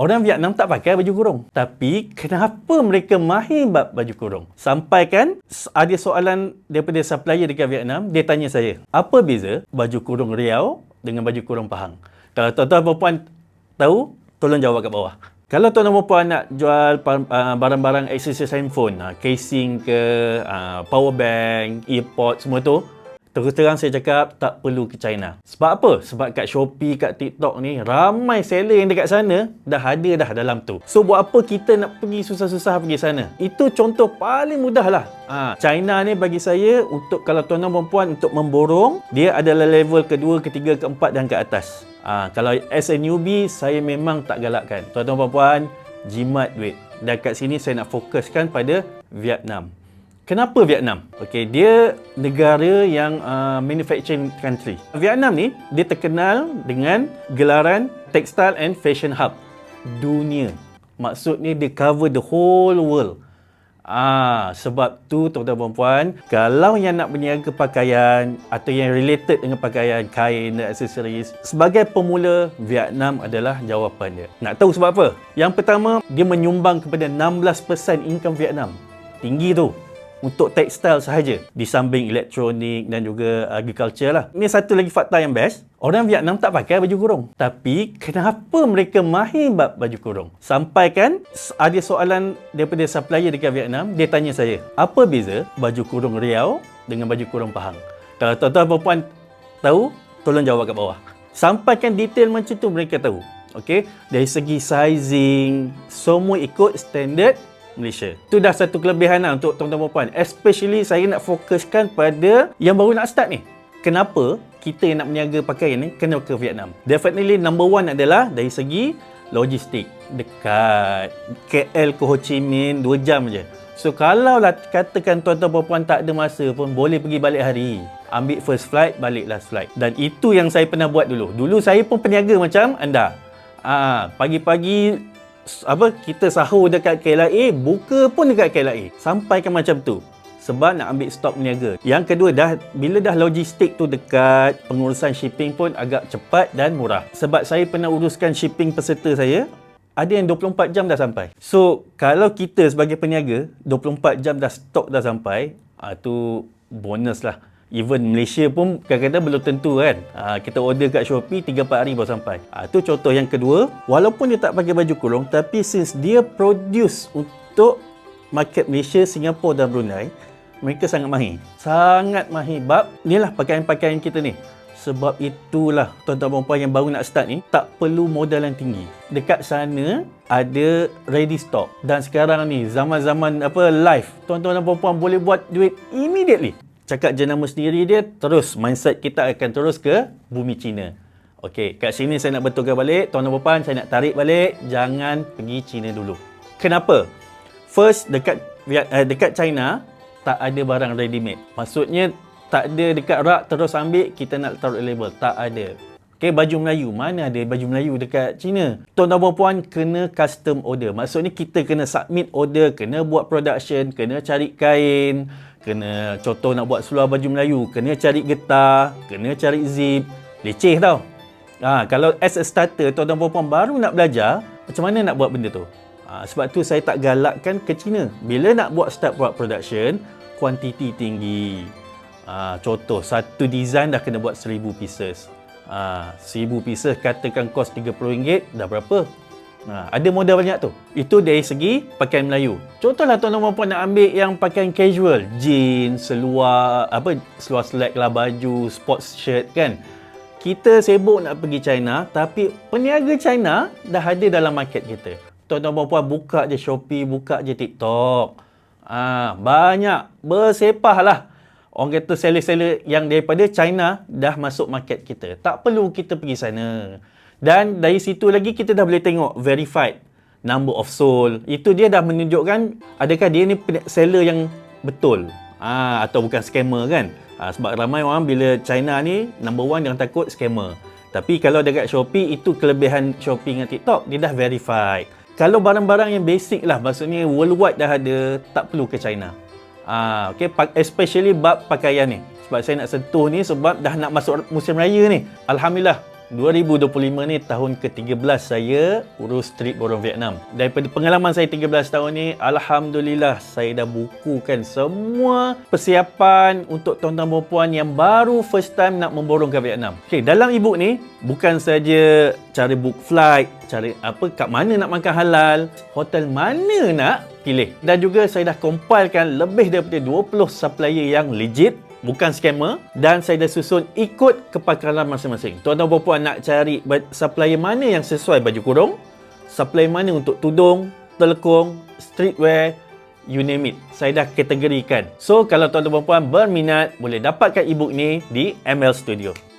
Orang Vietnam tak pakai baju kurung. Tapi kenapa mereka mahir bab baju kurung? Sampai kan ada soalan daripada supplier dekat Vietnam, dia tanya saya, apa beza baju kurung Riau dengan baju kurung Pahang? Kalau tuan-tuan perempuan tahu, tolong jawab kat bawah. Kalau tuan dan perempuan nak jual uh, barang-barang aksesoris handphone, uh, casing ke, uh, power bank, earpod semua tu, terus terang saya cakap tak perlu ke China. Sebab apa? Sebab kat Shopee, kat TikTok ni, ramai seller yang dekat sana dah ada dah dalam tu. So buat apa kita nak pergi susah-susah pergi sana? Itu contoh paling mudah lah. Ha, China ni bagi saya untuk kalau tuan dan perempuan untuk memborong, dia adalah level kedua, ketiga, keempat dan ke atas. Ha, kalau as a newbie, saya memang tak galakkan. Tuan-tuan puan jimat duit. Dan kat sini saya nak fokuskan pada Vietnam. Kenapa Vietnam? Okey, dia negara yang uh, manufacturing country. Vietnam ni dia terkenal dengan gelaran textile and fashion hub dunia. Maksudnya dia cover the whole world. Ah, sebab tu tuan-tuan puan kalau yang nak berniaga pakaian atau yang related dengan pakaian, kain dan aksesoris, sebagai pemula Vietnam adalah jawapan dia. Nak tahu sebab apa? Yang pertama, dia menyumbang kepada 16% income Vietnam. Tinggi tu untuk tekstil sahaja di samping elektronik dan juga agriculture lah. Ini satu lagi fakta yang best. Orang Vietnam tak pakai baju kurung. Tapi kenapa mereka mahir bab baju kurung? Sampai kan ada soalan daripada supplier dekat Vietnam, dia tanya saya, apa beza baju kurung Riau dengan baju kurung Pahang? Kalau tuan-tuan perempuan tahu, tolong jawab kat bawah. Sampaikan detail macam tu mereka tahu. Okey, dari segi sizing, semua ikut standard Malaysia. Itu dah satu kelebihan lah untuk tuan-tuan puan. Especially saya nak fokuskan pada yang baru nak start ni. Kenapa kita yang nak meniaga pakaian ni kena ke Vietnam? Definitely number one adalah dari segi logistik. Dekat KL ke Ho Chi Minh 2 jam je. So kalau lah katakan tuan-tuan puan tak ada masa pun boleh pergi balik hari. Ambil first flight, balik last flight. Dan itu yang saya pernah buat dulu. Dulu saya pun peniaga macam anda. Ah, pagi-pagi apa kita sahur dekat KLIA, buka pun dekat KLIA. Sampaikan macam tu. Sebab nak ambil stok niaga. Yang kedua dah bila dah logistik tu dekat, pengurusan shipping pun agak cepat dan murah. Sebab saya pernah uruskan shipping peserta saya, ada yang 24 jam dah sampai. So, kalau kita sebagai peniaga 24 jam dah stok dah sampai, ah tu bonus lah even Malaysia pun kadang-kadang belum tentu kan. Ha, kita order kat Shopee 3-4 hari baru sampai. Ha, tu contoh yang kedua. Walaupun dia tak pakai baju kurung tapi since dia produce untuk market Malaysia, Singapura dan Brunei mereka sangat mahir sangat mahir bab inilah pakaian-pakaian kita ni. Sebab itulah tuan-tuan perempuan yang baru nak start ni tak perlu modal yang tinggi. Dekat sana ada ready stock. Dan sekarang ni zaman-zaman apa live tuan-tuan dan boleh buat duit immediately cakap jenama sendiri dia, terus mindset kita akan terus ke bumi Cina. Okey, kat sini saya nak betulkan balik, dan puan, saya nak tarik balik, jangan pergi Cina dulu. Kenapa? First, dekat uh, dekat China, tak ada barang ready made. Maksudnya, tak ada dekat rak terus ambil, kita nak taruh label. Tak ada. Okey, baju Melayu. Mana ada baju Melayu dekat China? Tuan dan puan, kena custom order. Maksudnya, kita kena submit order, kena buat production, kena cari kain, kena contoh nak buat seluar baju Melayu kena cari getah kena cari zip leceh tau. Ha, kalau as a starter tuan-tuan perempuan baru nak belajar macam mana nak buat benda tu? Ha, sebab tu saya tak galakkan ke China bila nak buat start buat production kuantiti tinggi. Ha, contoh satu design dah kena buat 1000 pieces. Ha, 1000 pieces katakan kos RM30 dah berapa Ha, ada modal banyak tu. Itu dari segi pakaian Melayu. Contohlah tuan-tuan puan nak ambil yang pakaian casual, jeans, seluar, apa seluar selek lah baju, sports shirt kan. Kita sibuk nak pergi China tapi peniaga China dah ada dalam market kita. Tuan-tuan puan buka je Shopee, buka je TikTok. Ha, banyak bersepah lah. Orang kata seller-seller yang daripada China dah masuk market kita. Tak perlu kita pergi sana. Dan dari situ lagi kita dah boleh tengok verified number of sold. Itu dia dah menunjukkan adakah dia ni seller yang betul. Ah atau bukan scammer kan. Ha, sebab ramai orang bila China ni number one yang takut scammer. Tapi kalau dekat Shopee itu kelebihan Shopee dengan TikTok dia dah verified. Kalau barang-barang yang basic lah maksudnya worldwide dah ada tak perlu ke China. Ah okay especially bab pakaian ni. Sebab saya nak sentuh ni sebab dah nak masuk musim raya ni. Alhamdulillah 2025 ni tahun ke-13 saya urus trip borong Vietnam. Daripada pengalaman saya 13 tahun ni, Alhamdulillah saya dah bukukan semua persiapan untuk tuan-tuan perempuan yang baru first time nak memborong ke Vietnam. Okay, dalam e ni, bukan saja cara book flight, cara apa kat mana nak makan halal, hotel mana nak pilih. Dan juga saya dah compilekan lebih daripada 20 supplier yang legit bukan scammer dan saya dah susun ikut kepakaran masing-masing. Tuan-tuan dan puan nak cari supplier mana yang sesuai baju kurung, supplier mana untuk tudung, telekung, streetwear, you name it. Saya dah kategorikan. So kalau tuan-tuan dan puan berminat boleh dapatkan ebook ni di ML Studio.